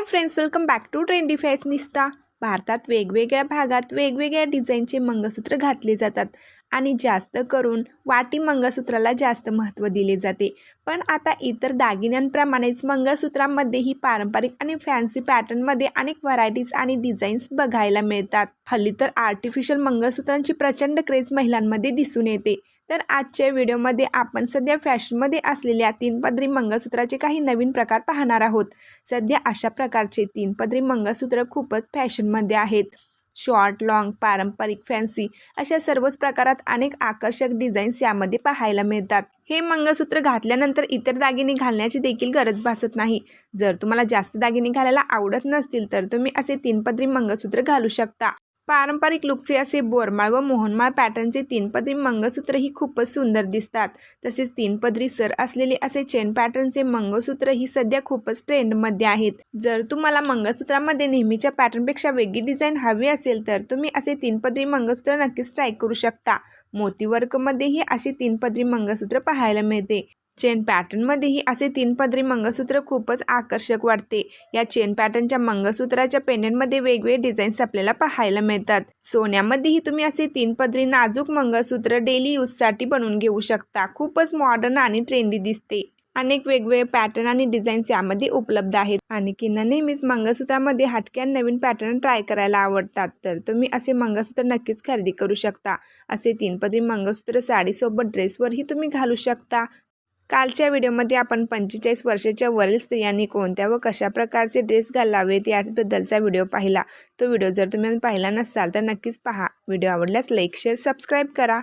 Hi friends welcome back to trendy fashionista भारतात वेगवेगळ्या भागात वेगवेगळ्या डिझाईनचे मंगळसूत्र घातले जातात. आणि जास्त करून वाटी मंगळसूत्राला जास्त महत्त्व दिले जाते. पण आता इतर दागिन्यांप्रमाणेच मंगळसूत्रांमध्येही पारंपरिक आणि फॅन्सी पॅटर्नमध्ये अनेक व्हरायटीज आणि डिझाईन्स बघायला मिळतात. हल्ली तर आर्टिफिशियल मंगळसूत्रांची प्रचंड क्रेज महिलांमध्ये दिसून येते. तर आजच्या व्हिडिओमध्ये आपण सध्या फॅशनमध्ये असलेल्या तीन पदरी मंगळसूत्राचे काही नवीन प्रकार पाहणार आहोत. सध्या अशा प्रकारचे तीन पदरी मंगळसूत्र खूपच फॅशनमध्ये आहेत. शॉर्ट लाँग पारंपरिक फॅन्सी अशा सर्वच प्रकारात अनेक आकर्षक डिझाईन्स यामध्ये पाहायला मिळतात. हे मंगळसूत्र घातल्यानंतर इतर दागिने घालण्याची देखील गरज भासत नाही. जर तुम्हाला जास्त दागिने घालायला आवडत नसतील तर तुम्ही असे तीन पदरी मंगळसूत्र घालू शकता. पारंपरिक लुकचे असे बोरमाळ व मोहनमाळ पॅटर्नचे तीन पदरी मंगळसूत्रही खूपच सुंदर दिसतात. तसेच तीन पदरी सर असलेले असे चेन पॅटर्नचे मंगळसूत्रही सध्या खूपच ट्रेंडमध्ये आहेत. जर तुम्हाला मंगळसूत्रामध्ये नेहमीच्या पॅटर्नपेक्षा वेगळी डिझाईन हवी असेल तर तुम्ही असे तीन पदरी मंगळसूत्र नक्कीच ट्राय करू शकता. मोती वर्कमध्येही असे तीन पदरी मंगळसूत्र पाहायला मिळते. चेन पॅटर्नमध्येही असे तीन पदरी मंगळसूत्र खूपच आकर्षक वाटते. या चेन पॅटर्नच्या मंगळसूत्राच्या पेंडंटमध्ये वेगवेगळे डिझाईन्स आपल्याला पाहायला मिळतात. सोन्यामध्येही तुम्ही असे तीन पदरी नाजूक मंगळसूत्र डेली यूजसाठी बनवून घेऊ शकता. खूपच मॉडर्न आणि ट्रेंडी दिसते. अनेक वेगवेगळे पॅटर्न आणि डिझाईन्स यामध्ये उपलब्ध आहेत. आणि किंवा नेहमीच मंगळसूत्रामध्ये हटक्या नवीन पॅटर्न ट्राय करायला आवडतात. तर तुम्ही असे मंगळसूत्र नक्कीच खरेदी करू शकता. असे तीन पदरी मंगळसूत्र साडीसोबत ड्रेसवरही तुम्ही घालू शकता. कालच्या व्हिडिओमध्ये आपण पंचेचाळीस वर्षाच्या वरील स्त्रियांनी कोणत्या व कशा प्रकारचे ड्रेस घालावेत याबद्दलचा व्हिडिओ पाहिला. तो व्हिडिओ जर तुम्ही पाहिला नसाल तर नक्कीच पहा. व्हिडिओ आवडल्यास लाईक शेअर सबस्क्राईब करा.